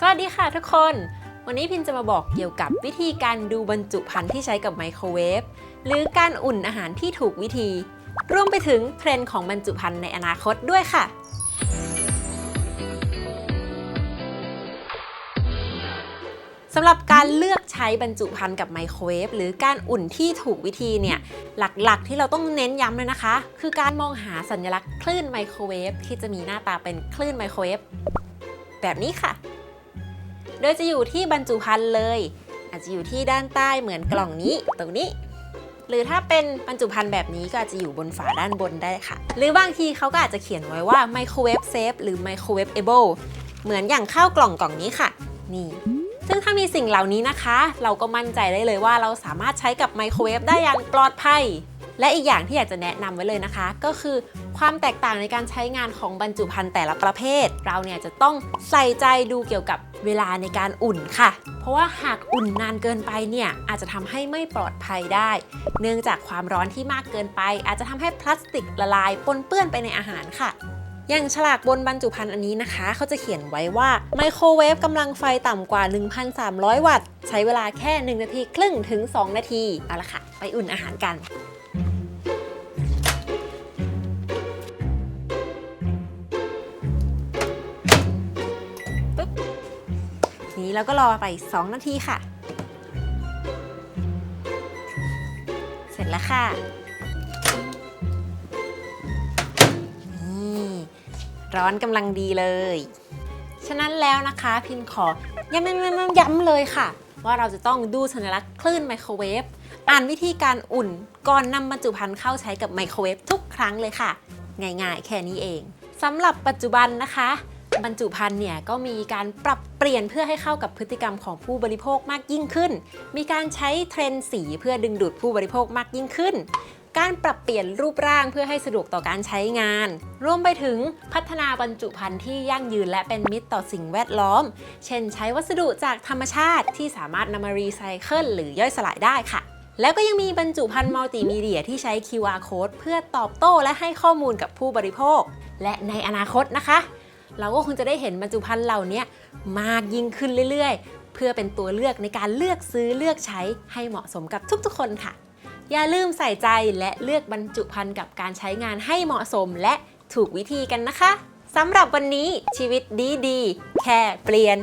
สวัสดีค่ะทุกคน วันนี้พินจะมาบอกเกี่ยวกับวิธีการดูบรรจุภัณฑ์ที่ใช้กับไมโครเวฟหรือการอุ่นอาหารที่ถูกวิธี รวมไปถึงเทรนด์ของบรรจุภัณฑ์ในอนาคตด้วยค่ะ สำหรับการเลือกใช้บรรจุภัณฑ์กับไมโครเวฟหรือการอุ่นที่ถูกวิธีเนี่ยหลักๆ ที่เราต้องเน้นย้ำเลยนะคะ คือการมองหาสัญลักษณ์คลื่นไมโครเวฟที่จะมีหน้าตาเป็นคลื่นไมโครเวฟแบบนี้ค่ะ โดยจะอยู่ที่บรรจุภัณฑ์เลย อาจจะอยู่ที่ด้านใต้เหมือนกล่องนี้ตรงนี้ หรือถ้าเป็นบรรจุภัณฑ์แบบนี้ก็อาจจะอยู่บนฝาด้านบนได้ค่ะ หรือบางทีเขาก็อาจจะเขียนไว้ว่าไมโครเวฟเซฟหรือไมโครเวฟเอเบิลเหมือนอย่างข้าวกล่องกล่องนี้ค่ะ นี่ ซึ่งถ้ามีสิ่งเหล่านี้นะคะ เราก็มั่นใจได้เลยว่าเราสามารถใช้กับไมโครเวฟได้อย่างปลอดภัย และอีกอย่างที่อยากจะแนะนำไว้เลยนะคะ ก็คือ ความแตกต่างในการใช้งานของบรรจุภัณฑ์แต่ละประเภท เราเนี่ยจะต้องใส่ใจดูเกี่ยวกับเวลาในการอุ่นค่ะ เพราะว่าหากอุ่นนานเกินไปเนี่ยอาจจะทำให้ไม่ปลอดภัยได้ เนื่องจากความร้อนที่มากเกินไป อาจจะทำให้พลาสติกละลายปนเปื้อนไปในอาหารค่ะอย่างฉลากบนบรรจุภัณฑ์อันนี้นะคะ เขาจะเขียนไว้ว่าไมโครเวฟกำลังไฟต่ำกว่า 1,300 วัตต์ ใช้เวลาแค่ 1 นาทีครึ่งถึง 2 นาที เอาละค่ะ ไปอุ่นอาหารกัน ทีนี้เราก็รอไป 2 นาทีค่ะ เสร็จแล้วค่ะนี่ร้อนกำลังดีเลย ฉะนั้นแล้วนะคะพินขอย้ำย้ำๆๆย้ำเลยค่ะ ว่าเราจะต้องดูสัญลักษณ์คลื่นไมโครเวฟอ่านวิธีการอุ่นก่อนนำบรรจุภัณฑ์เข้าใช้กับไมโครเวฟทุกครั้งเลยค่ะ ง่ายๆ แค่นี้เองสำหรับปัจจุบันนะคะ บรรจุภัณฑ์เนี่ยก็มีการปรับเปลี่ยนเพื่อให้เข้ากับพฤติกรรมของผู้บริโภคมากยิ่งขึ้น มีการใช้เทรนด์สีเพื่อดึงดูดผู้บริโภคมากยิ่งขึ้น การปรับเปลี่ยนรูปร่างเพื่อให้สะดวกต่อการใช้งาน รวมไปถึงพัฒนาบรรจุภัณฑ์ที่ยั่งยืนและเป็นมิตรต่อสิ่งแวดล้อม เช่น ใช้วัสดุจากธรรมชาติที่สามารถนำมารีไซเคิลหรือย่อยสลายได้ค่ะแล้วก็ยังมีบรรจุภัณฑ์มัลติมีเดียที่ใช้ QR code เพื่อตอบโต้และให้ข้อมูลกับผู้บริโภค และในอนาคตนะคะ เราก็คงจะได้เห็นบรรจุภัณฑ์เหล่านี้มากยิ่งขึ้นเรื่อยๆ เพื่อเป็นตัวเลือกในการเลือกซื้อเลือกใช้ให้เหมาะสมกับทุกๆคนค่ะ อย่าลืมใส่ใจและเลือกบรรจุภัณฑ์กับการใช้งานให้เหมาะสมและถูกวิธีกันนะคะสำหรับวันนี้ชีวิตดีๆ แค่เปลี่ยน